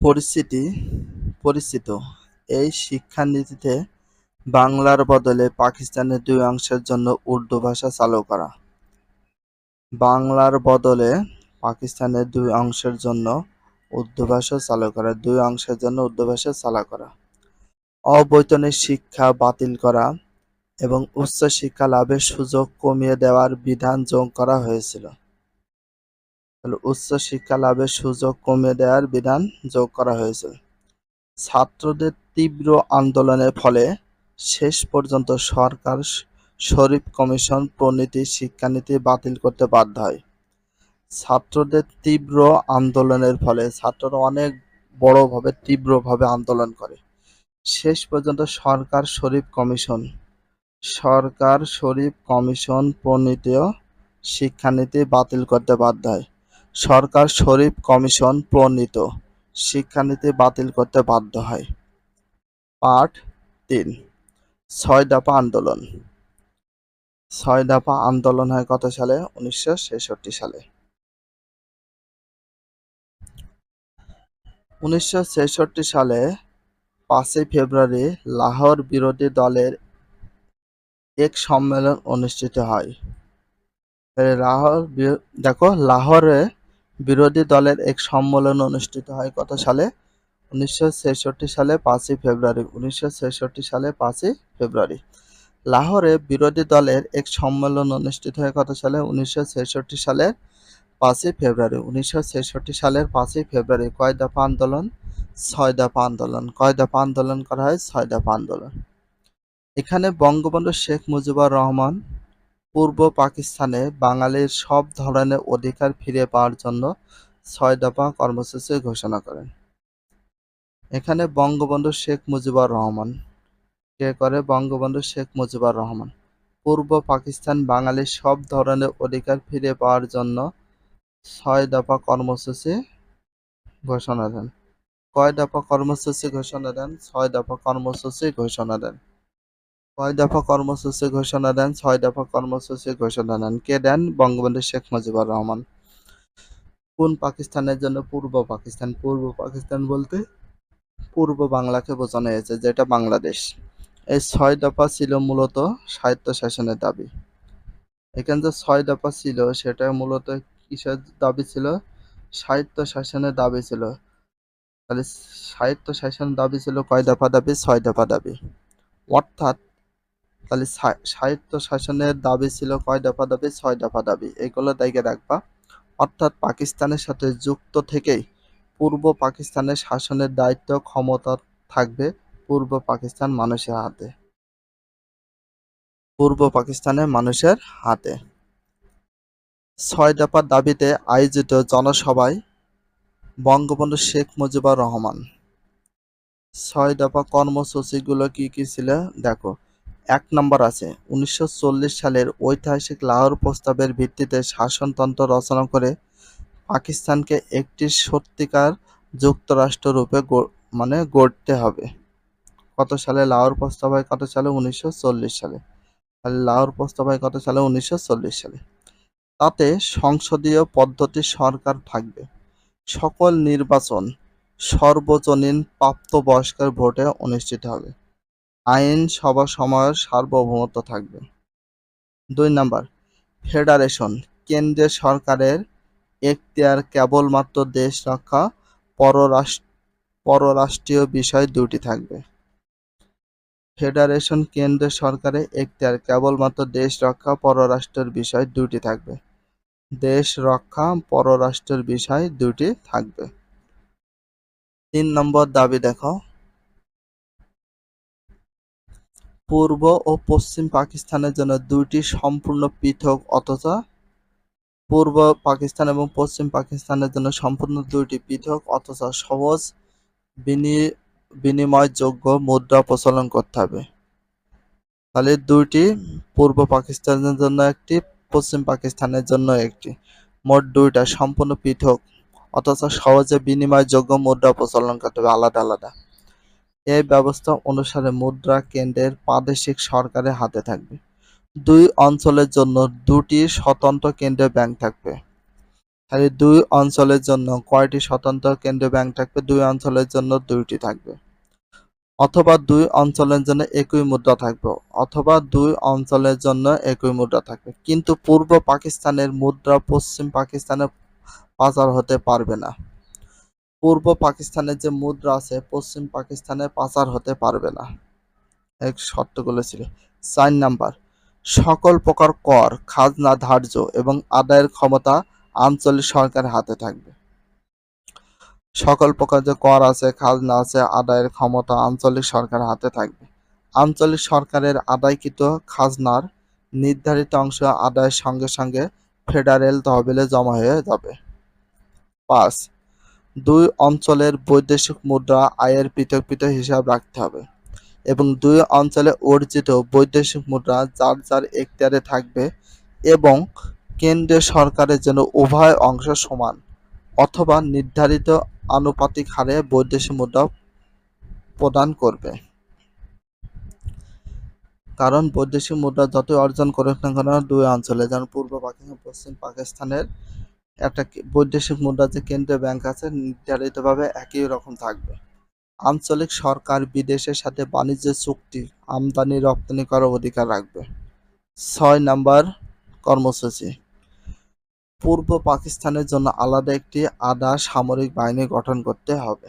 পরিস্থিতি পরিচিত। এই শিক্ষানীতিতে বাংলার বদলে পাকিস্তানের দুই অংশের জন্য উর্দু ভাষা চালু করা। বাংলার বদলে পাকিস্তানের দুই অংশের জন্য উর্দু ভাষা চালু করা, দুই অংশের জন্য উর্দু ভাষা চালু করা। অবৈতনিক শিক্ষা বাতিল করা এবং উচ্চ শিক্ষা লাভের সুযোগ কমিয়ে দেওয়ার বিধান যোগ করা হয়েছিল। তাহলে উচ্চ শিক্ষা লাভের সুযোগ কমিয়ে দেওয়ার বিধান যোগ করা হয়েছে। ছাত্রদের তীব্র আন্দোলনের ফলে শেষ পর্যন্ত সরকার শরীফ কমিশন প্রণীত শিক্ষানীতি বাতিল করতে বাধ্য হয়। ছাত্রদের তীব্র আন্দোলনের ফলে ছাত্ররা অনেক বড়ভাবে তীব্রভাবে আন্দোলন করে। শেষ পর্যন্ত সরকার শরীফ কমিশন, সরকার শরীফ কমিশন প্রণীত শিক্ষানীতি বাতিল করতে বাধ্য হয়। সরকার শরীফ কমিশন প্রণীত। শিক্ষানীতি বাতিল করতে বাধ্য হয়। পাঠ তিন। ছয় দফা আন্দোলন। ছয় দফা আন্দোলন হয় কত সালে? উনিশশো ছেষট্টি সালে। উনিশশো ছেষট্টি সালে পাঁচই ফেব্রুয়ারি লাহোর বিরোধী দলের এক সম্মেলন অনুষ্ঠিত হয়। লাহোর দেখো, লাহোরে বিরোধী দলের এক সম্মেলন অনুষ্ঠিত হয় কত সালে, উনিশশো ছেষট্টি সালে পাঁচই ফেব্রুয়ারি, উনিশশো ছেষট্টি সালে পাঁচই ফেব্রুয়ারি। লাহোরে বিরোধী দলের এক সম্মেলন অনুষ্ঠিত হয় কত সালে, উনিশশো ছেষট্টি সালের পাঁচই ফেব্রুয়ারি, উনিশশো ছেষট্টি সালের পাঁচই ফেব্রুয়ারি কয় দফা আন্দোলন? ছয় দফা আন্দোলন। কয় দফা আন্দোলন করা হয়? ছয় দফা আন্দোলন। এখানে বঙ্গবন্ধু শেখ মুজিবুর রহমান পূর্ব পাকিস্তানে বাঙালির সব ধরনের অধিকার ফিরে পাওয়ার জন্য ছয় দফা কর্মসূচি ঘোষণা করেন। এখানে বঙ্গবন্ধু শেখ মুজিবুর রহমান। কে করে? বঙ্গবন্ধু শেখ মুজিবুর রহমান। পূর্ব পাকিস্তান বাঙালির সব ধরনের অধিকার ফিরে পাওয়ার জন্য ছয় দফা কর্মসূচি ঘোষণা দেন। কয় দফা কর্মসূচি ঘোষণা দেন? ছয় দফা কর্মসূচি ঘোষণা দেন। কয় দফা কর্মসূচি ঘোষণা দেন, ছয় দফা কর্মসূচি ঘোষণা দেন। কে দেন? বঙ্গবন্ধু শেখ মুজিবুর রহমান। কোন পাকিস্তানের জন্য? পূর্ব পাকিস্তান। পূর্ব পাকিস্তান বলতে পূর্ব বাংলাকে বোঝানো হয়েছে, যেটা বাংলাদেশ। এই ছয় দফা ছিল মূলত সাহিত্য শাসনের দাবি। এখানে যে ছয় দফা ছিল, সেটা মূলত কিসের দাবি ছিল? সাহিত্য শাসনের দাবি ছিল। তাহলে সাহিত্য শাসনের দাবি ছিল কয় দফা দাবি? ছয় দফা দাবি। অর্থাৎ তাহলে সাহিত্য শাসনের দাবি ছিল কয় দফা দাবি? ছয় দফা দাবি। এগুলো দেখে রাখবা। অর্থাৎ পাকিস্তানের সাথে যুক্ত থেকেই পূর্ব পাকিস্তানের শাসনের দায়িত্ব, ক্ষমতা থাকবে পূর্ব পাকিস্তান মানুষের হাতে। পূর্ব পাকিস্তানের মানুষের হাতে। ছয় দফার দাবিতে আয়োজিত জনসভায় বঙ্গবন্ধু শেখ মুজিবুর রহমান। ছয় দফা কর্মসূচিগুলো কি কি ছিল? দেখো এক নম্বর আছে। উনিশশো চল্লিশ সালের ঐতিহাসিক লাহোর প্রস্তাবের ভিত্তিতে শাসনতন্ত্র রচনা করে পাকিস্তানকে একটি সত্যিকার যুক্তরাষ্ট্র রূপে মানে গড়তে হবে। কত সালে লাহোর প্রস্তাব হয় কত সালে উনিশশো চল্লিশ সালে। তাহলে লাহোর প্রস্তাব হয় কত সালে উনিশশো চল্লিশ সালে। তাতে সংসদীয় পদ্ধতি সরকার থাকবে। সকল নির্বাচন সর্বজনীন প্রাপ্তবয়স্কের ভোটে অনুষ্ঠিত হবে। আইন সভা সময়ের সার্বভৌমত্ব থাকবে। দুই নাম্বার, ফেডারেশন কেন্দ্রীয় সরকারের এখতিয়ার কেবলমাত্র দেশ রক্ষা পররাষ্ট্রীয় বিষয় দুটি থাকবে। ফেডারেশন কেন্দ্রীয় সরকারের এখতিয়ার কেবলমাত্র দেশ রক্ষা, পররাষ্ট্রের বিষয় দুটি থাকবে। দেশ রক্ষা, পররাষ্ট্রের বিষয় দুটি থাকবে। তিন নম্বর দাবি দেখো। পূর্ব ও পশ্চিম পাকিস্তানের জন্য দুইটি সম্পূর্ণ পৃথক, অথচ পূর্ব পাকিস্তান এবং পশ্চিম পাকিস্তানের জন্য সম্পূর্ণ দুইটি পৃথক, অথচ সহজ বিনিময়যোগ্য মুদ্রা প্রচলন করতে হবে। তাহলে দুইটি পূর্ব পাকিস্তানের জন্য একটি, পশ্চিম পাকিস্তানের জন্য একটি। মোট দুইটা সম্পূর্ণ পৃথক, অথচ সহজে বিনিময়যোগ্য মুদ্রা প্রচলন করতে হবে, আলাদা আলাদা। এই ব্যবস্থা অনুসারে মুদ্রা কেন্দ্রের প্রাদেশিক সরকারের হাতে থাকবে। দুই অঞ্চলের জন্য দুটি স্বতন্ত্র কেন্দ্রীয় ব্যাংক থাকবে। তাহলে দুই অঞ্চলের জন্য কয়টি স্বতন্ত্র কেন্দ্রীয় ব্যাংক থাকবে? দুই অঞ্চলের জন্য দুইটি থাকবে। অথবা দুই অঞ্চলের জন্য একই মুদ্রা থাকবে, অথবা দুই অঞ্চলের জন্য একই মুদ্রা থাকবে। কিন্তু পূর্ব পাকিস্তানের মুদ্রা পশ্চিম পাকিস্তানে পাচার হতে পারবে না। পূর্ব পাকিস্তানের যে মুদ্রা আছে, পশ্চিম পাকিস্তানে পাচার হতে পারবে না। এক শর্তগুলো ছিল। চার নাম্বার, সকল প্রকার কর, খাজনা ধার্য এবং আদায়ের ক্ষমতা আঞ্চলিক সরকারের হাতে থাকবে। সকল প্রকার যে কর আছে, খাজনা আছে, আদায়ের ক্ষমতা আঞ্চলিক সরকারের হাতে থাকবে। আঞ্চলিক সরকারের আদায়কৃত খাজনার নির্ধারিত অংশ আদায়ের সঙ্গে সঙ্গে ফেডারেল তহবিলে জমা হয়ে যাবে। পাঁচ দুই অঞ্চলের বৈদেশিক মুদ্রা আয়ের পৃথক পৃথক হিসাব রাখতে হবে এবং দুই অঞ্চলে অর্জিত বৈদেশিক মুদ্রা যার যার এখতিয়ারে থাকবে এবং কেন্দ্রীয় সরকারের জন্য উভয় অংশ সমান অথবা নির্ধারিত আনুপাতিক হারে বৈদেশিক মুদ্রা প্রদান করবে। কারণ বৈদেশিক মুদ্রা যতই অর্জন করুক না কেন দুই অঞ্চলে, যেমন পূর্ব পাকিস্তান, পশ্চিম পাকিস্তানের একটা বৈদেশিক মুদ্রা যে কেন্দ্রীয় ব্যাংক আছে, নির্ধারিতভাবে একই রকম থাকবে। আঞ্চলিক সরকার বিদেশের সাথে বাণিজ্য চুক্তি আমদানি রপ্তানি করার অধিকার রাখবে। ছয় নাম্বার কর্মসূচি। পূর্ব পাকিস্তানের জন্য আলাদা একটি আধা সামরিক বাহিনী গঠন করতে হবে।